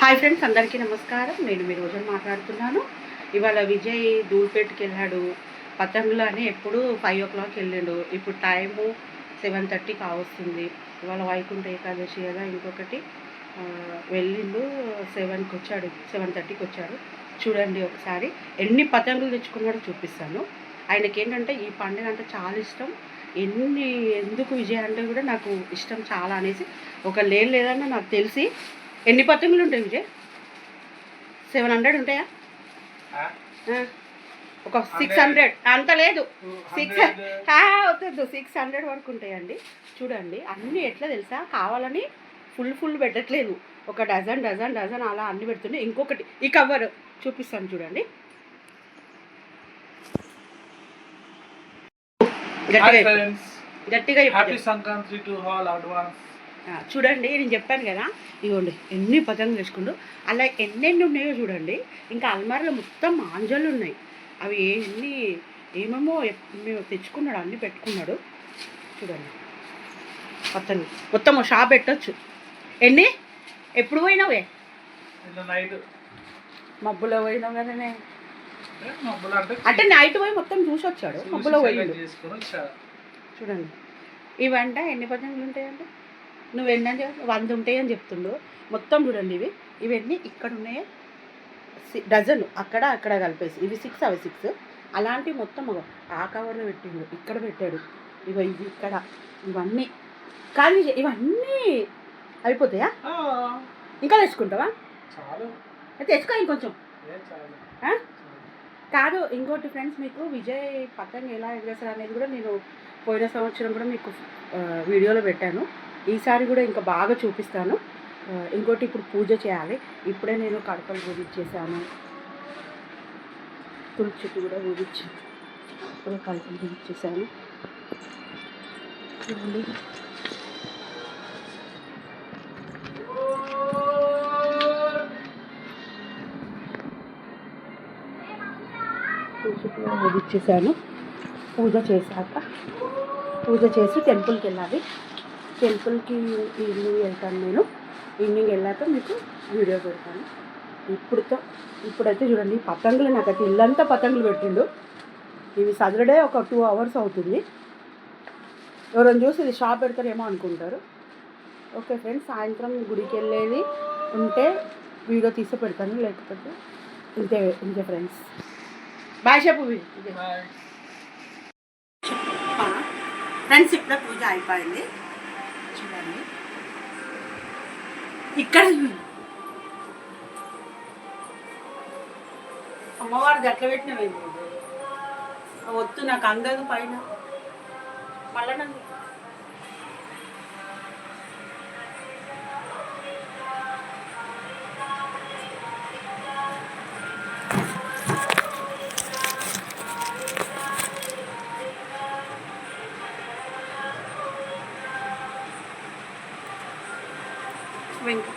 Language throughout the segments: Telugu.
హాయ్ ఫ్రెండ్స్ అందరికీ నమస్కారం. నేను మీ రోజున మాట్లాడుతున్నాను. ఇవాళ విజయ్ దూల్పేట్కి వెళ్ళాడు. పతంగులు అని ఎప్పుడు ఫైవ్ ఓ క్లాక్ వెళ్ళాడు. ఇప్పుడు టైము సెవెన్ థర్టీ కావస్తుంది. ఇవాళ వైకుంఠ ఏకాదశి కదా ఇంకొకటి. వెళ్ళిండు సెవెన్కి వచ్చాడు. సెవెన్ థర్టీకి వచ్చాడు. చూడండి ఒకసారి. ఎన్ని పతంగులు తెచ్చుకున్నాడో చూపిస్తాను. ఆయనకి ఏంటంటే ఈ పండుగ అంటే చాలా ఇష్టం. ఎన్ని ఎందుకు విజయ్ అంటే కూడా నాకు ఇష్టం చాలా అనేసి. ఒక లేని లేదన్నా నాకు తెలిసి ఎన్ని పతంగులు ఉంటాయి విజయ్? సెవెన్ హండ్రెడ్ ఉంటాయా? ఒక సిక్స్ హండ్రెడ్ అంత లేదు. సిక్స్ వద్దు. సిక్స్ హండ్రెడ్ వరకు ఉంటాయండి. చూడండి. అన్నీ ఎట్లా తెలుసా? కావాలని ఫుల్ ఫుల్ పెట్టట్లేదు. ఒక డజన్ డజన్ డజన్ అలా అన్ని పెడుతుంది ఇంకొకటి ఈ కవర్ చూపిస్తాను చూడండి. గట్టిగా గట్టిగా happy. Sankranti to all advance చూడండి నేను చెప్పాను కదా ఇదిగోండి ఎన్ని పతంగులు వేసుకుంటూ అలా ఎన్నెన్ని ఉన్నాయో చూడండి ఇంకా అల్మార్లో మొత్తం మాంజాలు ఉన్నాయి. అవి ఎన్ని ఏమేమో మేము తెచ్చుకున్నాడు అన్ని పెట్టుకున్నాడు. చూడండి పతంగులు. మొత్తం షాప్ పెట్టొచ్చు. ఎన్ని? ఎప్పుడు పోయినావే? మబ్బులో పోయినావు కదనే అంటే నైట్ పోయి మొత్తం చూసి వచ్చాడు మబ్బులో వచ్చా. చూడండి. ఇవంట ఎన్ని పతంగులు ఉంటాయంటే నువ్వు ఎన్ని వంద ఉంటాయి అని చెప్తుండు. మొత్తం చూడండి ఇవి. ఇవన్నీ ఇక్కడ ఉన్నాయా. డజన్ అక్కడ అక్కడ కలిపేసి. ఇవి సిక్స్ అవి సిక్స్ అలాంటి మొత్తం ఆ కవర్లో పెట్టిండు. ఇక్కడ పెట్టాడు. ఇగో ఇవి ఇక్కడ. ఇవన్నీ. కానీ ఇవన్నీ అయిపోతాయా? ఇంకా తెచ్చుకుంటావా? తెచ్చుకో ఇంకొంచెం? కాదు ఇంకోటి ఫ్రెండ్స్ మీకు విజయ్ పతంగ ఎలా ఎగరేస్తారు అనేది కూడా నేను పోయిన సంవత్సరం కూడా మీకు వీడియోలో పెట్టాను. ఈసారి కూడా ఇంకా బాగా చూపిస్తాను. ఇంకోటి ఇప్పుడు పూజ చేయాలి. ఇప్పుడే నేను కడపలు పూజించేసాను తులసి చెట్టు కూడా పూజించి ఇప్పుడే కడపలు పూజించేసాను చూడండి. తులసి కూడా పూజించేసాను పూజ చేశాక పూజ చేసి టెంపుల్కి వెళ్ళాలి. టెంపుల్కి ఈవినింగ్ వెళ్తాను నేను. ఈవినింగ్ వెళ్ళాక మీకు వీడియో పెడతాను. ఇప్పుడుతో ఇప్పుడైతే చూడండి పతంగులు నాకైతే ఇల్లంతా పతంగులు పెట్టిండు. ఇవి సదరడే ఒక టూ అవర్స్ అవుతుంది. ఎవరైనా చూసి ఇది షాప్ పెడతారేమో అనుకుంటారు. ఓకే ఫ్రెండ్స్ సాయంత్రం గుడికి వెళ్ళేది ఉంటే వీడియో తీసి పెడతాను లేకపోతే ఇంతే ఇంతే ఫ్రెండ్స్. బాయ్ చెప్పు. ఫ్రెండ్స్ ఇప్పుడే పూజ అయిపోయింది. చూడండి ఇక్కడ. అమ్మవారు గట్ల పెట్టినవేంది వద్దు నాకు అందదు పైన. మళ్ళీ వెంక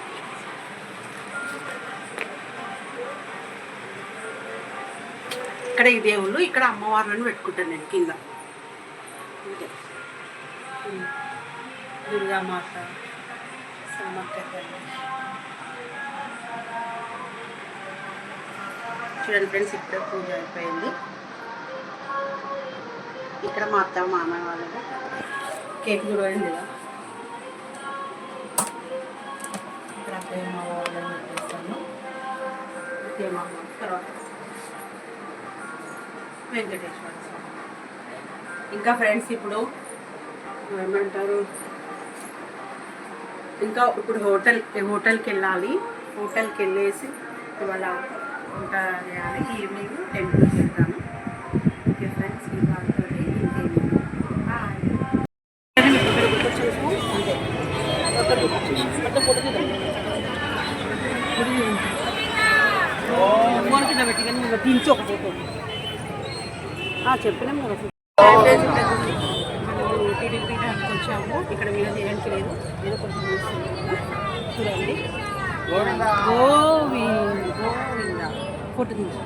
ఇక్కడ ఈ దేవుళ్ళు ఇక్కడ అమ్మవార్లను పెట్టుకుంటాను నేను కింద. దుర్గామాత సమ్మక్క చూడండి ఫ్రెండ్స్ ఇప్పుడే పూజ అయిపోయింది. ఇక్కడ మా అత్త మామ వాళ్ళది కేక్ కూడా అయింది కదా ఇక్కడ అత్తయ్య వాళ్ళని పెట్టేస్తాను అత్తయ్య తర్వాత వెంకటేశ్వర స్వామి. ఇంకా ఫ్రెండ్స్ ఇప్పుడు ఏమంటారు? ఇంకా ఇప్పుడు హోటల్ హోటల్కి వెళ్ళాలి హోటల్కి వెళ్ళేసి ఇవాళ వంట చేయాలి. ఈవినింగ్ టెంపుల్కి వెళ్తాను ఓకే ఫ్రెండ్స్ ఇవాళ ఇంకేమి బాయ్ అంతే ఒకటి మొత్తం ఫోటో తీద్దాం ఫోన్ కింద పెట్టి కానీ నువ్వు దించి ఒక ఫోటో చెప్పినాం కదా మనము టీడీపీ దానికి వచ్చాము. ఇక్కడ చేయడానికి లేదు. కొంచెం. చూడండి. గోవింద. గోవింద. ఫోటో తీసి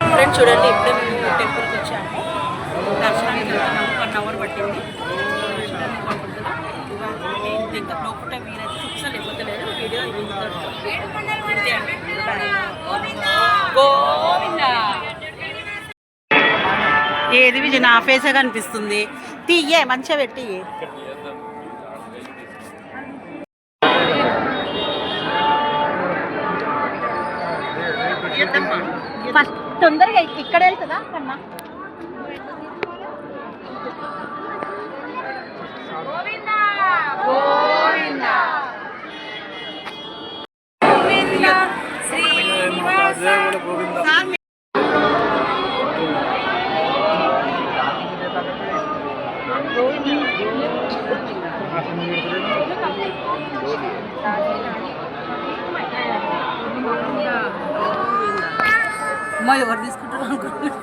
ఫ్రెండ్స్ చూడండి ఇప్పుడే మేము టెంపుల్కి వచ్చాము. దర్శనానికి వెళ్తున్నాము. వన్ అవర్ పట్టింది. ఇంకా లోపల మీరైతే చూపిస్తా లేకపోతే లేదు వీడియో గోవింద విజయ్ నా ఫేసే కనిపిస్తుంది. తీయే మంచిగా పెట్టి. ఫస్ట్ తొందరగా ఇక్కడ వెళ్తుందా కన్నా? గోవింద. అమ్మ ఎవరు తీసుకుంటారు అనుకుంటున్నాను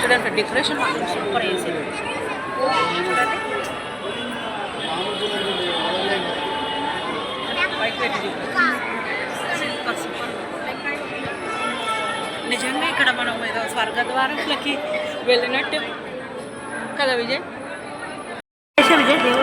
చూడండి డెకరేషన్ మాత్రం సూపర్ వేసింది సూపర్ నిజంగా ఇక్కడ మనం ఏదో స్వర్గద్వారంలోకి వెళ్ళినట్టు కదా విజయ్? విజయ్ దేవుడు